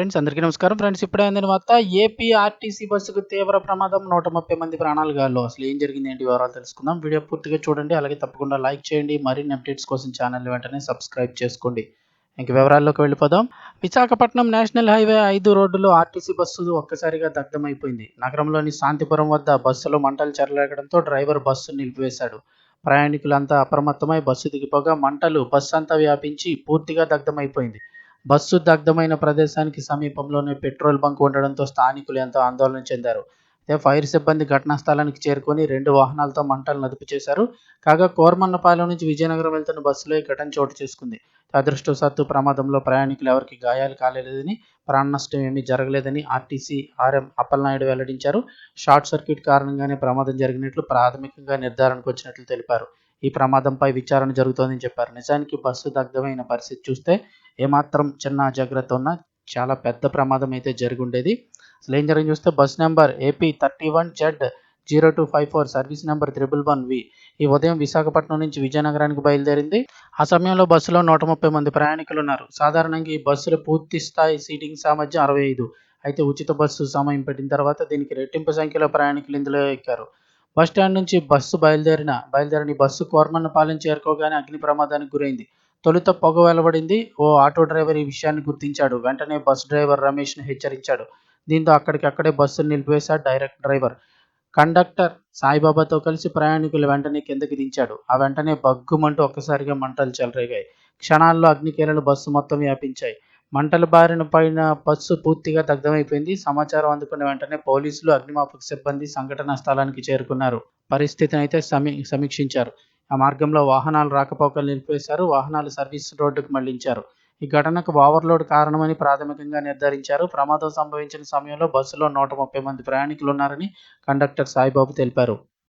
Friends అందరికీ నమస్కారం. Friends ఇప్పుడే అందిన వార్త ఏపీ ఆర్టీసీ బస్సుకు తీవ్ర ప్రమాదం నూట ముప్పై మంది ప్రాణాలు గాల్లో అసలు ఏం జరిగింది ఏంటి వివరాలు తెలుసుకుందాం. వీడియో పూర్తిగా చూడండి అలాగే తప్పకుండా లైక్ చేయండి. మరిన్ని అప్డేట్స్ కోసం ఛానల్ వెంటనే సబ్స్క్రైబ్ చేసుకోండి. ఇంక వివరాల్లోకి వెళ్ళిపోదాం. విశాఖపట్నం నేషనల్ హైవే ఐదు రోడ్డులో ఆర్టీసీ బస్సు ఒక్కసారిగా దగ్ధమైపోయింది. నగరంలోని శాంతిపురం వద్ద బస్సులో మంటలు చెరలేగడంతో డ్రైవర్ బస్సు నిలిపివేశాడు. ప్రయాణికులంతా అప్రమత్తమై బస్సు దిగిపోగా మంటలు బస్సు అంతా వ్యాపించి పూర్తిగా దగ్ధమైపోయింది. బస్సు దగ్ధమైన ప్రదేశానికి సమీపంలోనే పెట్రోల్ బంక్ ఉండడంతో స్థానికులు ఎంతో ఆందోళన చెందారు. అయితే ఫైర్ సిబ్బంది ఘటనా స్థలానికి చేరుకొని రెండు వాహనాలతో మంటలు అదుపు చేశారు. కాగా కోరమన్నపాలెం నుంచి విజయనగరం వెళ్తున్న బస్సులో ఈ ఘటన చోటు చేసుకుంది. అదృష్టవశాత్తు ప్రమాదంలో ప్రయాణికులు ఎవరికి గాయాలు కాలేదని ప్రాణ నష్టం ఏమీ జరగలేదని ఆర్టీసీ ఆర్ఎం అప్పలనాయుడు వెల్లడించారు. షార్ట్ సర్క్యూట్ కారణంగానే ప్రమాదం జరిగినట్లు ప్రాథమికంగా నిర్ధారణకు వచ్చినట్లు తెలిపారు. ఈ ప్రమాదంపై విచారణ జరుగుతోందని చెప్పారు. నిజానికి బస్సు దగ్ధమైన పరిస్థితి చూస్తే ఏమాత్రం చిన్న అజాగ్రత్త ఉన్నా చాలా పెద్ద ప్రమాదం అయితే జరిగి ఉండేది అసలు ఏం జరిగింది చూస్తే bus number AP thirty one Z zero two five four service number triple one V ఈ ఉదయం విశాఖపట్నం నుంచి విజయనగరానికి బయలుదేరింది. ఆ సమయంలో బస్సులో నూట ముప్పై మంది ప్రయాణికులు ఉన్నారు. సాధారణంగా ఈ బస్సులు పూర్తి స్థాయి సీటింగ్ సామర్థ్యం అరవై ఐదు. అయితే ఉచిత బస్సు సమయం పెట్టిన తర్వాత దీనికి రెట్టింపు సంఖ్యలో ప్రయాణికులు ఇందులో ఎక్కారు. బస్ స్టాండ్ నుంచి బస్సు బయలుదేరిన బయలుదేరిన బస్సు కోర్మన్నపాలెం చేరుకోగానే అగ్ని ప్రమాదానికి గురైంది. తొలుత పొగ వెలబడింది ఓ ఆటో డ్రైవర్ ఈ విషయాన్ని గుర్తించాడు. వెంటనే బస్ డ్రైవర్ రమేష్ను హెచ్చరించాడు. దీంతో అక్కడికక్కడే బస్సును నిలిపివేశాడు డైరెక్ట్ డ్రైవర్. కండక్టర్ సాయిబాబాతో కలిసి ప్రయాణికులు వెంటనే కిందకి దించాడు. ఆ వెంటనే బగ్గుమంటూ ఒక్కసారిగా మంటలు చెలరేగాయి. క్షణాల్లో అగ్నికేరలు బస్సు మొత్తం వ్యాపించాయి. మంటల బారిన పైన బస్సు పూర్తిగా దగ్ధమైపోయింది. సమాచారం అందుకున్న వెంటనే పోలీసులు అగ్నిమాపక సిబ్బంది సంఘటనా స్థలానికి చేరుకున్నారు. పరిస్థితిని అయితే సమీ సమీక్షించారు. ఆ మార్గంలో వాహనాలు రాకపోకలు నిలిపేశారు వాహనాలు సర్వీస్ రోడ్డుకు మళ్ళించారు. ఈ ఘటనకు ఓవర్లోడ్ కారణమని ప్రాథమికంగా నిర్ధారించారు. ప్రమాదం సంభవించిన సమయంలో బస్సులో నూట ముప్పై మంది ప్రయాణికులు ఉన్నారని కండక్టర్ సాయిబాబు తెలిపారు.